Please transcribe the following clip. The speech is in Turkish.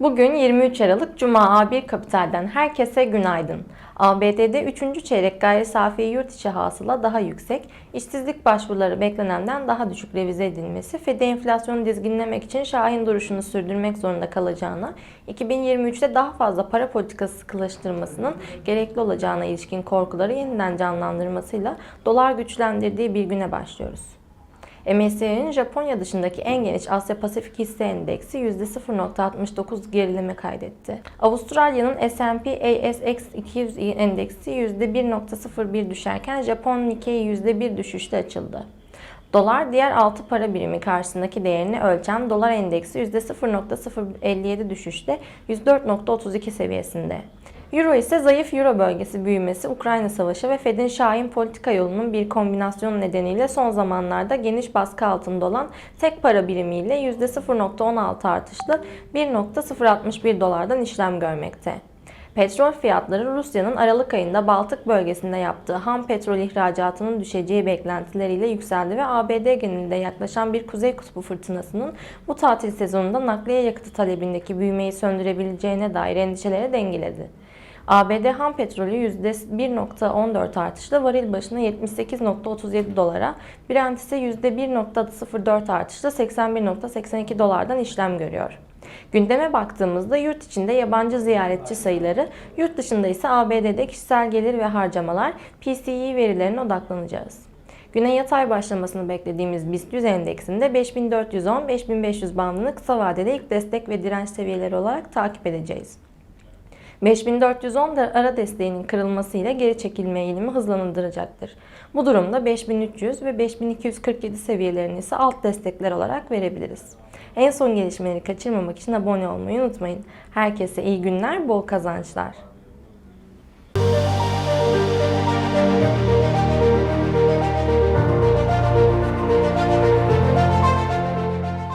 Bugün 23 Aralık Cuma A1 Kapital'den herkese günaydın. ABD'de 3. çeyrek gayri safi yurt içi hasıla daha yüksek, işsizlik başvuruları beklenenden daha düşük revize edilmesi, Fed enflasyonu dizginlemek için şahin duruşunu sürdürmek zorunda kalacağına, 2023'te daha fazla para politikası sıkılaştırmasının gerekli olacağına ilişkin korkuları yeniden canlandırmasıyla dolar güçlendirdiği bir güne başlıyoruz. MSCI'nin Japonya dışındaki en geniş Asya Pasifik hisse endeksi %0.69 gerileme kaydetti. Avustralya'nın S&P ASX 200 endeksi %1.01 düşerken Japon Nikkei %1 düşüşte açıldı. Dolar diğer 6 para birimi karşısındaki değerini ölçen dolar endeksi %0.057 düşüşte 104.32 seviyesinde. Euro ise zayıf Euro bölgesi büyümesi, Ukrayna Savaşı ve Fed'in şahin politika yolunun bir kombinasyonu nedeniyle son zamanlarda geniş baskı altında olan tek para birimiyle %0.16 artışlı 1.061 dolardan işlem görmekte. Petrol fiyatları Rusya'nın Aralık ayında Baltık bölgesinde yaptığı ham petrol ihracatının düşeceği beklentileriyle yükseldi ve ABD genelinde yaklaşan bir kuzey kutbu fırtınasının bu tatil sezonunda nakliye yakıtı talebindeki büyümeyi söndürebileceğine dair endişeleri dengeledi. ABD ham petrolü %1.14 artışla varil başına 78.37 dolara, Brent ise %1.04 artışla 81.82 dolardan işlem görüyor. Gündeme baktığımızda yurt içinde yabancı ziyaretçi sayıları, yurt dışında ise ABD'de kişisel gelir ve harcamalar PCE verilerine odaklanacağız. Güne yatay başlamasını beklediğimiz BIST 100 endeksinde 5410-5500 bandını kısa vadede ilk destek ve direnç seviyeleri olarak takip edeceğiz. 5410 da ara desteğinin kırılmasıyla geri çekilme eğilimi hızlandıracaktır. Bu durumda 5300 ve 5247 seviyelerini ise alt destekler olarak verebiliriz. En son gelişmeleri kaçırmamak için abone olmayı unutmayın. Herkese iyi günler, bol kazançlar.